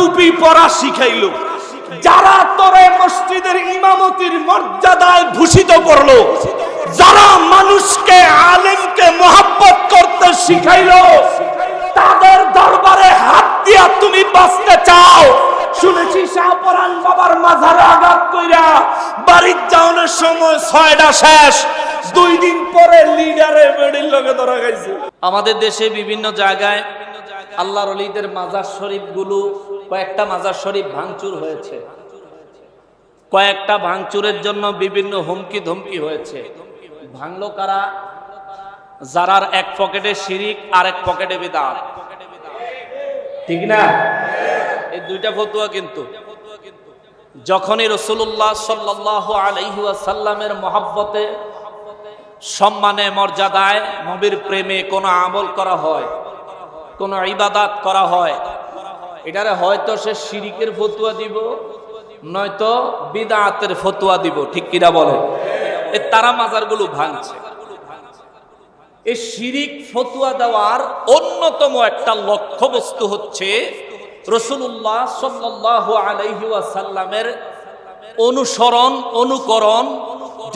টুপি পরা শিখাইল। যারা তোরে মসজিদের ইমামতির মর্যাদায় ভূষিত করল, যারা মানুষকে, আলেমকে মহাব্বত করতে শিখাইলো, তাদের দরবারে হাত দিয়া তুমি বাঁচতে চাও। শুনেছি শাহপরান বাবার মাঝারে আঘাত কইরা বাড়ির যাওয়ানোর সময় ছয়টা শেষ। দুই দিন পরে লিডারে বেডির লগে ধরা গেছে আমাদের দেশে বিভিন্ন জায়গায় আল্লাহর অলিদের মাজার শরীফগুলো কয়েকটা মাজার শরীফ ভাঙচুর হয়েছে। কয়েকটা ভাঙচুরের জন্য বিভিন্ন হুমকি ধমকি হয়েছে। ভাঙলো কারা? যারার এক পকেটে শিরিক আর এক পকেটে বিদাত। ঠিক না? এই দুইটা ফতুয়া কিন্তু। যখনই রসুল্লাহ সাল্লাহ আলহিসাল্লামের মহাব্বতে, সম্মানে, মর্যাদায় নবীর প্রেমে কোনো আমল করা হয়, কোনো ইবাদাত করা হয় এটারে হয়তো সে শিরিকের ফতুয়া দিব, নয়তো বিদাতের ফতুয়া দিব, ঠিক কিনা বলে? এ তারা মাজারগুলো ভাঙছে। এই শিরিক ফতুয়া দেওয়ার অন্যতম একটা লক্ষ্যবস্তু হচ্ছে রসুল্লাহ সাল্লাহ আলাইহি ওয়াসাল্লামের অনুসরণ, অনুকরণ।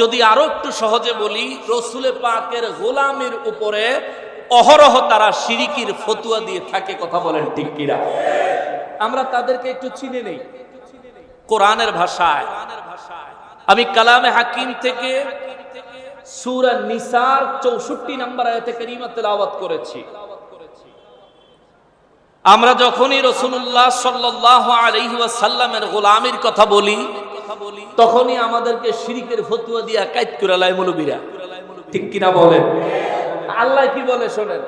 যদি আরও একটু সহজে বলি, রসুলে পাকের গোলামের উপরে অহরহ তারা সিরিকির ফতুয়া দিয়ে থাকে, কথা বলেন ঠিক কিরা আমরা তাদেরকে একটু চিনে নেই। কোরআনের ভাষায়। আমি কালামে হাকিম থেকে সুরা নিসার চৌষট্টি নম্বর আয়াতে করিমা তেলাওয়াত করেছি। আমরা যখনই রসুল্লাহ সাল্লাহ আলহি গোলামির কথা বলি, তখনই আমাদেরকে শিরিকের ফতুয়া দিয়া কাইত লাই মৌলবীরা ঠিক কিনা বলেন? আল্লাহ কি বলে শোনেন?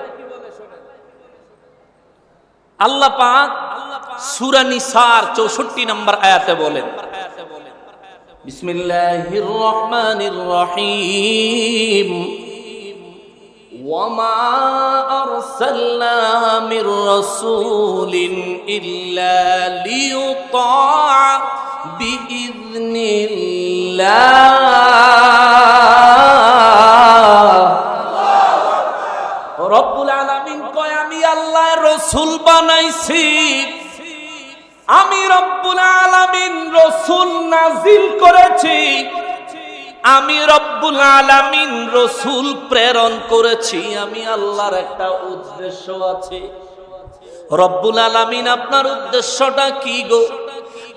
আল্লাহ পাক সূরা নিসার 64 নম্বর আয়াতে বলেন বিসমিল্লাহির রহমানির রহিম وما أرسلنا من رسول إلا ليطاع بإذن الله আমি রব্বুল আলামিন রসুল নাজিল করেছি। আমি রব্বুল আলামিন রসুল প্রেরণ করেছি। আমি আল্লাহর একটা উদ্দেশ্য আছে। রব্বুল আলামিন আপনার উদ্দেশ্যটা কি গো?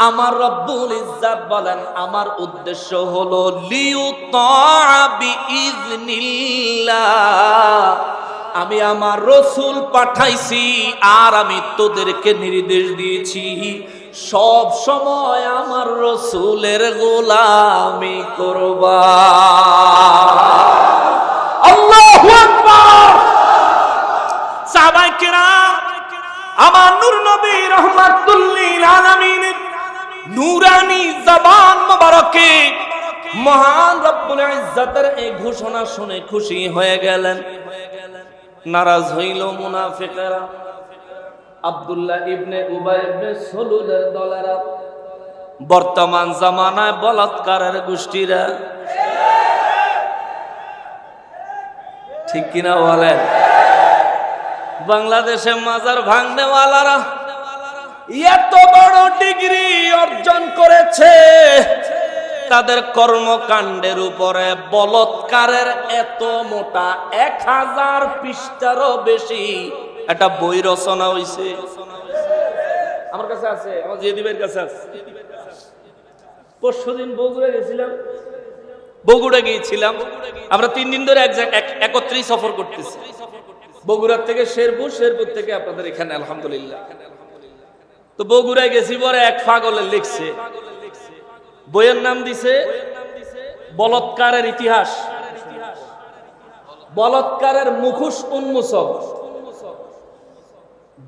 আমার রব্বুল ইজ্জাত বলেন, আমার উদ্দেশ্য হলো লিউতাবি ইজনিল্লাহ আমি আমার রসুল পাঠাইছি, আর আমি তোদেরকে নির্দেশ দিয়েছি। সব সময় আমার রসুলের গোলামি করবা। আমার নূর নবী রহমাতুল্লিল নূরানি জবান মোবারকে মহান রব্বুল ইজ্জতের এই ঘোষণা শুনে খুশি হয়ে গেলেন। নারাজ হইল মুনাফিকেরা। আবদুল্লাহ ইবনে উবাই ইবনে সলুলের দলেরা। বর্তমান জামানায় বলাৎকারের গোষ্ঠীরা। ঠিক কিনা বলেন? বাংলাদেশে মাজার ভাঙনেওয়ালারা এত বড় ডিগ্রি অর্জন করেছে। তাদের কর্মকাণ্ডের উপরে বলৎকারের এত মোটা এক হাজার পৃষ্ঠারও বেশি একটা বই রচনা হয়েছে আমার কাছে আছে, আমার জেদিবের কাছে আছে। পরশু দিন বগুড়া গেছিলাম। বগুড়া গিয়েছিলাম। আমরা তিন দিন ধরে একত্রেই সফর করতেছি। বগুড়ার থেকে শেরপুর শেরপুর থেকে আপনাদের এখানে, আলহামদুলিল্লাহ। তো বগুড়ায় গেছি পরে এক পাগলে লিখছে। বইয়ের নাম দিছে বলৎকারের ইতিহাস। বলৎকারের মুখোশ উন্মোচক।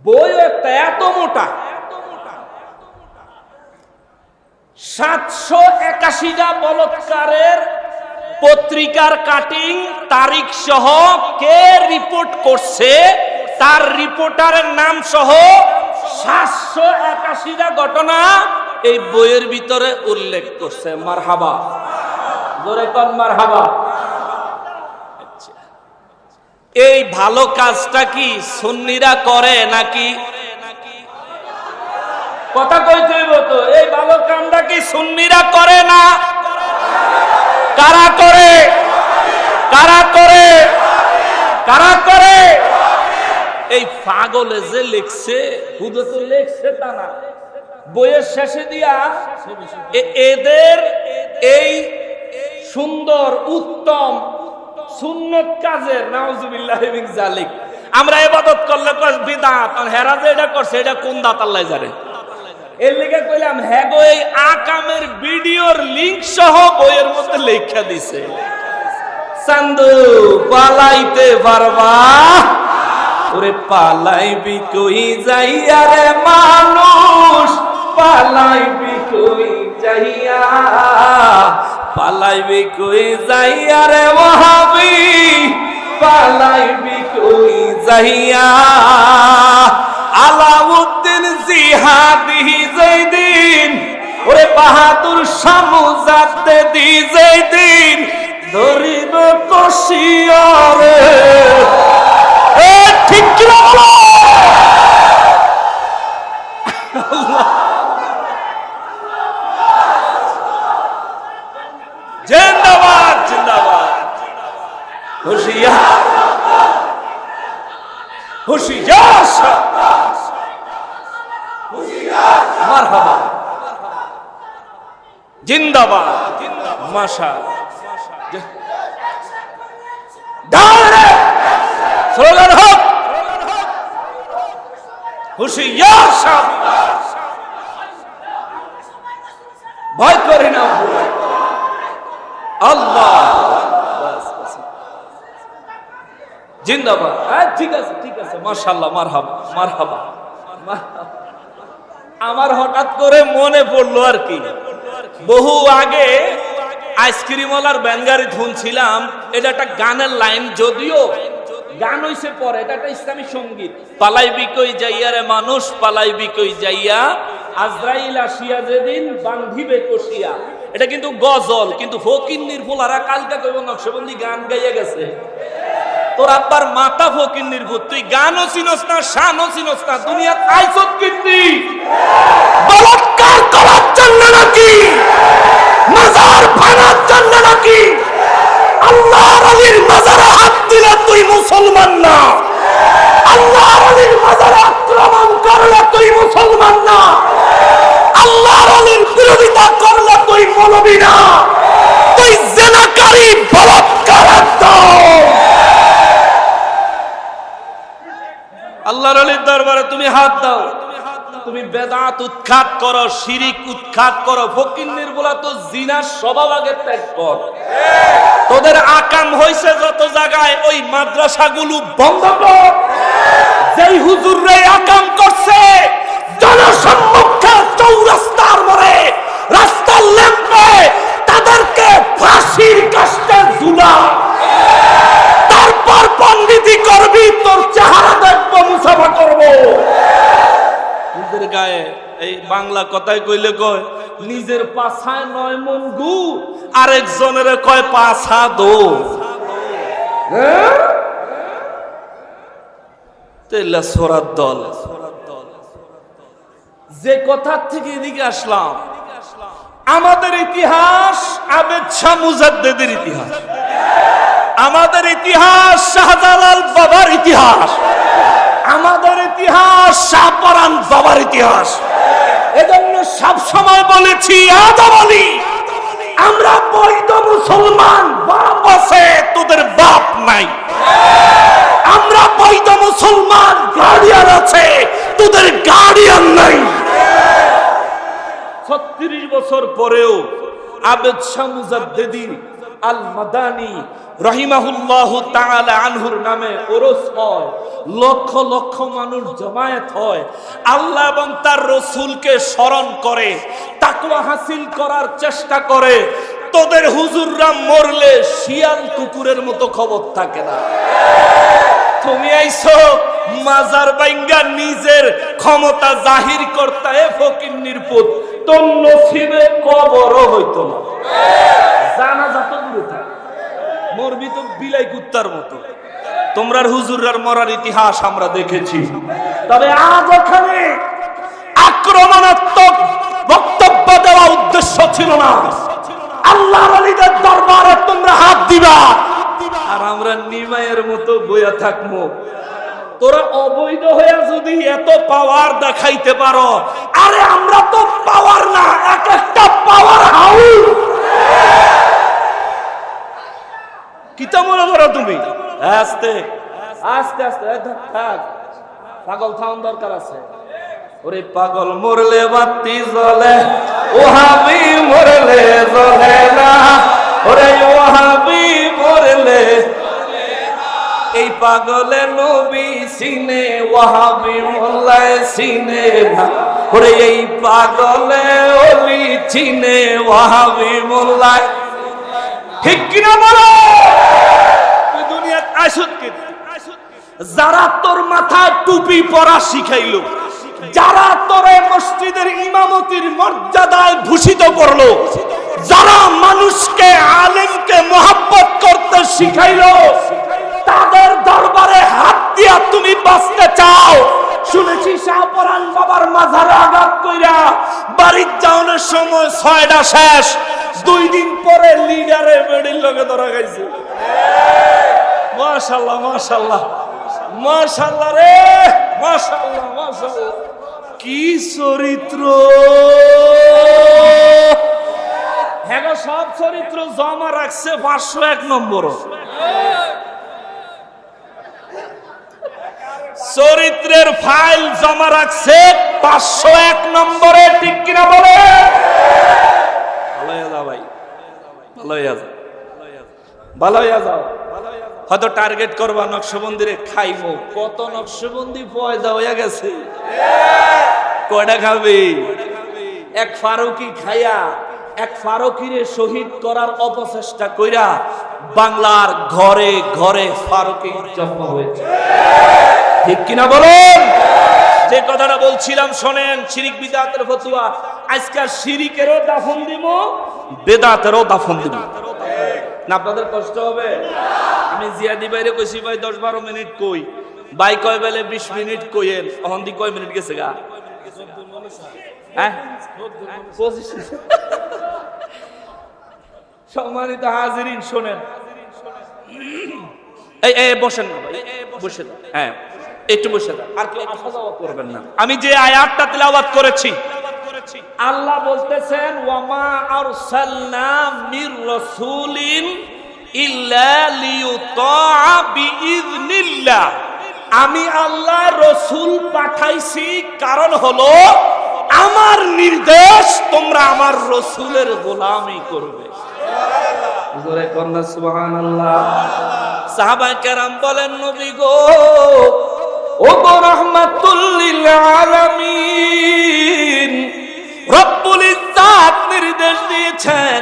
বই একটা এত মোটা। সাতশো একাশিটা বলৎকারের পত্রিকার কাটিং, তারিখ সহ কে রিপোর্ট করছে, তার রিপোর্টারের নাম সহ সাতশো একাশিটা ঘটনা এই বইয়ের ভিতরে উল্লেখ করছে, মারহাবা। মারহাবা। এই ভালো কাজটা কি সুন্নিরা করে নাকি? কথা কইতে তো, এই ভালো কামটা কি সুন্নিরা করে না? কারা করে? কারা করে? কারা করে? এই পাগলে যে লিখছে হুদে তো লিখছে তা না। বইয়ের শেষে দিয়া এদের এই সুন্দর, উত্তম, সুন্নত কাজের, নাউজুবিল্লাহ আমরা ইবাদত করলে বিদাত হেরা যে এটা করছে, এটা কোন জানে? এর কইলাম হ্যাঁ গো, এই আকামের ভিডিওর লিংক সহ বইয়ের মধ্যে লেখা দিছে। চান্দু, পালাইতে পারবা? ওরে পালাইবি কই যাইয়া রে মানুষ? পালাইবি কই যাইয়া? পালাইবি কই যাইয়া রে ওহাবি পালাইবি কই যাইয়া? আলাউদ্দিন জিহাদি জৈদিন ওরে বাহাদুর সামুজাতে দি জৈদিন ধরিব কষিয়ারে এ ঠিক কি বলো? জিন্দাবাদ জিন্দাবাদ। হুশিয়ার হুশিয়ার। মারহাবা। জিন্দাবাদ মাশা স্লোগান হোক। হুশিয়ার। ভয় করে না। আল্লাহ। জিন্দাবাদ। হ্যাঁ ঠিক আছে ঠিক আছে। মার্শাল্লাহ মারহাবা। আমার হঠাৎ করে মনে পড়ল আর কি। বহু আগে আইসক্রিমওয়ালার ব্যানগারি শুনছিলাম এটা একটা গানের লাইন, যদিও গান হইছে পরে, এটা একটা ইসলামী সংগীত। পালাই বিকই যাইয়া রে মানুষ পালাই বিকই যাইয়া, আজরাইল আসিয়া যেদিন বান্ধিবে কষিয়া। এটা কিন্তু গজল, কিন্তু ফকির নির্ভুলারা কালকা কইব নকশবন্দি গান গাইয়া গেছে। তোর আব্বার মাথা ফকির নির্ভুল তুই গানও চিনস না, শানও চিনস না দুনিয়া আইসত কীর্তি? বলৎকার করার জন্য নাকি? মাজার ভাঙার জন্য নাকি? আলীর মাজারে হাত দিলে তুই মুসলমান না। আল্লাহ আলীর মাজারে আক্রমণ করলে তুই মুসলমান না আল্লাহ আলীর বিরোধিতা করলে মৌলবি না। তুই জেনাকারী বলৎকার দল আল্লাহর আলীর দরবারে তুমি হাত দাও। তুমি বেদাত উৎখাত করো, শিরিক উৎখাত করো, ফকির নির্বলা তো জিনার স্বভাব আগে ত্যাগ কর। তোদের আকাম হইছে যত জায়গায় ওই মাদ্রাসাগুলো বন্ধ কর। যেই হুজুর রে আকাম করছে, জনসম্মুখে তারপর পণ্ডিতি করবি তোর চেহারা দেখব মুসাফা করব। নিজের গায়ে এই বাংলা কথায় কইলে কয় নিজের পাছায় নয় মন গু আরেকজনের কয় পাছা দো সোরার দল। যে কথার থেকে এদিকে আসলাম আমাদের ইতিহাস আবেদ শাহ মুজাদ্দেদের ইতিহাস। আমাদের ইতিহাস শাহজালাল বাবার ইতিহাস। আমাদের ইতিহাস শাহপরান বাবার ইতিহাস। এজন্য সব সময় বলেছি আজও বলি, আমরা বৈধ মুসলমান, বাপ আছে, তোদের বাপ নাই। আমরা বৈধ মুসলমান গার্ডিয়ান আছে, তোদের গার্ডিয়ান নাই। ছত্রিশ বছর পরেও আবেদ শাহ মুজাদ্দেদিন আল মাদানি রহিমাহুল্লাহ তাআলা আনহুর নামে ওরস হয়। লক্ষ লক্ষ মানুষ জমায়েত হয়। আল্লাহ এবং তার রসুলকে স্মরণ করে, তাকওয়া হাসিল করার চেষ্টা করে। তোদের হুজুররা মরলে শিয়াল কুকুরের মতো খবর থাকে না। তুমি আইছো মাজার বাইঙ্গা নিজের ক্ষমতা জাহির করতে এ ফকির নির্পুত তোর নসিবে কবরও হইতো না। জানা মরবি তো বিলাই কুত্তার মতো। তোমরার হুজুরার মরার ইতিহাস আমরা দেখেছি। তবে আজ ওখানে আক্রমণাত্মক বক্তব্য দেওয়া উদ্দেশ্য ছিল না। তোমরা হাত দিবা। আর আমরা মতো তোরা অবৈধ হয়ে যদি এত পাওয়ার দেখাইতে পারো। আরে আমরা তো পাওয়ার না এক একটা পাওয়ার হাউস কিতা মনে করো তুমি? আস্তে। আস্তে আস্তে থাক, পাগল থাউন দরকার আছে। ওরে পাগল মরলে বাতি জ্বলে ওহাবি মরলে জ্বলে না। ওরে ওহাবি মরলে। এই পাগলে নবী সিনে ওহাবি মোল্লায় সিনে না। ওরে এই পাগলে অলি চিনে ওহাবি মোল্লায় ঠিক কিনা বলো? তুই যারা তোর মাথায় টুপি পরা শিখাইলো, যারা তোরে মসজিদের ইমামতির মর্যাদায় ভূষিত করল, যারা মানুষকে, আলেমকে মহাব্বত করতে শিখাইলো, তাদের দরবারে হাত দিয়া তুমি বাঁচতে চাও। শুনেছি শাহপরান বাবার মাঝারে আঘাত কইরা বাড়ির যাওয়ানোর সময় ছয়টা শেষ। দুই দিন পরে লিডারে বেডির লগে ধরা গেছে মাশাল্লাহ মাশাল্লাহ। মাশাল্লাহ রে, মাশাল্লাহ মাশাল্লাহ। কি চরিত্র? হ্যাঁ সব চরিত্র জমা রাখছে পাঁচশো এক নম্বর চরিত্রের ফাইল জমা রাখছে পাঁচশো এক নম্বরে, ঠিক কিনা বলে? হয়তো টার্গেট করবা, নকশবন্দিরে খাইবো। কত নকশবন্দি পয়দা হয়ে গেছে? কয়টা খাবে? এক ফারুকি খাইয়া, এক ফারুকিরে শহীদ করার অপচেষ্টা কইরা বাংলার ঘরে ঘরে ফারুকি জন্ম হয়েছে। ঠিক কিনা বলুন? যে কথাটা বলছিলাম, শোনেন, শিরিক বিদাতের ফতুয়া। আজকাল শিরিকেরও দাফন দিব, বেদাতেরও দাফন দিব। না, আপনাদের কষ্ট হবে? আমি জিয়াদি বাইরে কইছি, ভাই, দশ বারো মিনিট কই। বাই কয় বেলে বিশ মিনিট কইয়েন অহন্দি কয় মিনিট গেছে গা? হ্যাঁ। সম্মানিত হাজিরিন, শোনেন। এই বসেন না, ভাই। বসে হ্যাঁ। একটু বসে দাও আর কেউ আসা যাওয়া করবেন না। আমি যে আয়াতটা তেলাওয়াত করেছি। আল্লাহ বলতেছেন ওয়ামা আরসালনা মির রাসূলিন ইল্লা লিয়ুতাআ বিইذনিল্লাহ আমি আল্লাহ রসুল পাঠাইছি কারণ হলো আমার নির্দেশ তোমরা আমার রসুলের গোলামি করবে। সাহাবায়ে কেরাম বলেন নবী গো ও গো রহমাতুল্লিল আলামিন রব্বুল ইজ্জাত নির্দেশ দিয়েছেন,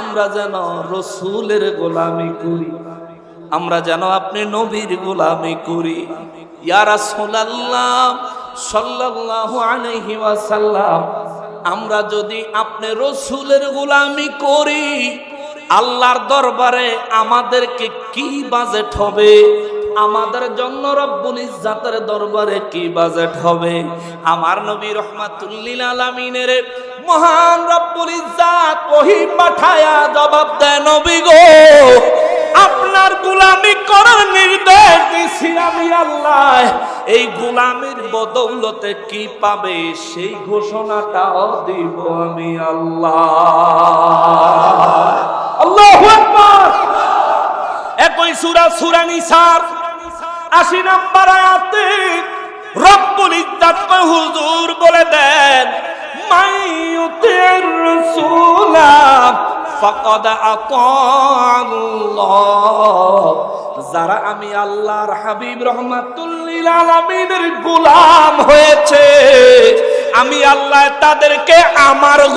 আমরা যেন রসুলের গোলামি করি, আমরা যেন আপনি নবীর গোলামি করি। ইয়া রাসূলুল্লাহ সাল্লাল্লাহু ওয়াসাল্লাম, আমরা যদি আপনি রসুলের গোলামি করি, আল্লাহর দরবারে আমাদেরকে কি বাজেট হবে? আমাদের জন্য রব্বুল ইজ্জাতের দরবারে কি বাজেট হবে? আমার নবী রহমাতুল্লিল আলামিনের মহান রব্বুল ইজ্জাত ওহি পাঠায়া জবাব দেয়, নবী গো, আপনার গোলামি করার নির্দেশ দিছি আমি আল্লাহ। এই গোলামির বদৌলতে কি পাবে সেই ঘোষণাটাও দিব আমি আল্লাহ। আল্লাহু একই সূরা সূরা 80 নম্বর আয়াতে রব্বুল ইজ্জাত হুজুর বলে দেন মাইয়ুতির রাসূলা ফাকাদ আল্লাহ যারা আমি আল্লাহর হাবিব রহমাতুল্লিল আলামিনের গোলাম হয়েছে, আমি আল্লাহ তাদেরকে আমার